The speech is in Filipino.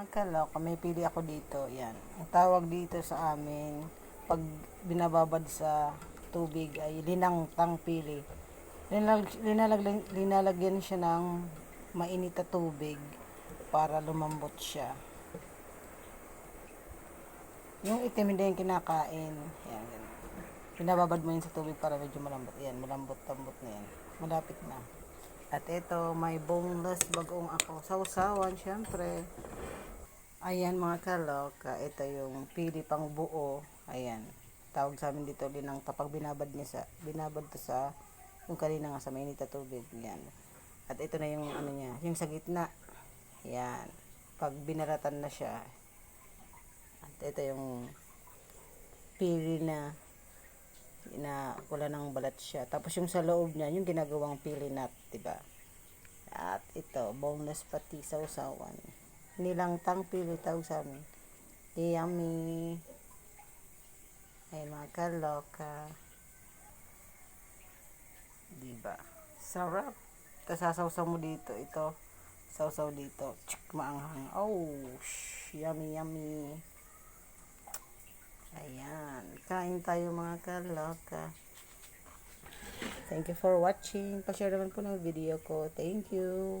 mga kalok, may pili ako dito. Yan. Ang tawag dito sa amin, pag binababad sa tubig ay linangtang pili. Linalag, linalag, linalagyan siya ng mainit na tubig para lumambot siya. Yung itim hindi yung kinakain. Yan, yan. Binababad mo yun sa tubig para medyo malambot. Yan, malambot-tambot na yan. Malapit na. At ito, may boneless bagong ako. Sausawan, syempre. Ayan mga kaloka, ito yung pili pang buo. Ayan. Tawag sa amin dito linang kapag binabad niya sa binabad to sa yung kanina nga sa mainit na tubig. Yan. At ito na yung ano niya, yung sa gitna. Yan. Pag binaratan na siya. At ito yung pili na na wala nang balat siya. Tapos yung sa loob niya, yung ginagawang pili nut, 'di ba? At ito, boneless pati sausawan. Nilang tang pili tawag sa amin. Yummy. Ay mga kaloka. Diba? Sarap. Tapos sasawsaw mo dito. Ito. Sausaw dito. Tsk, maanghang. Oh, sh, yummy, yummy. Ayan. Kain tayo mga kaloka. Thank you for watching. Pa-share naman po ng video ko. Thank you.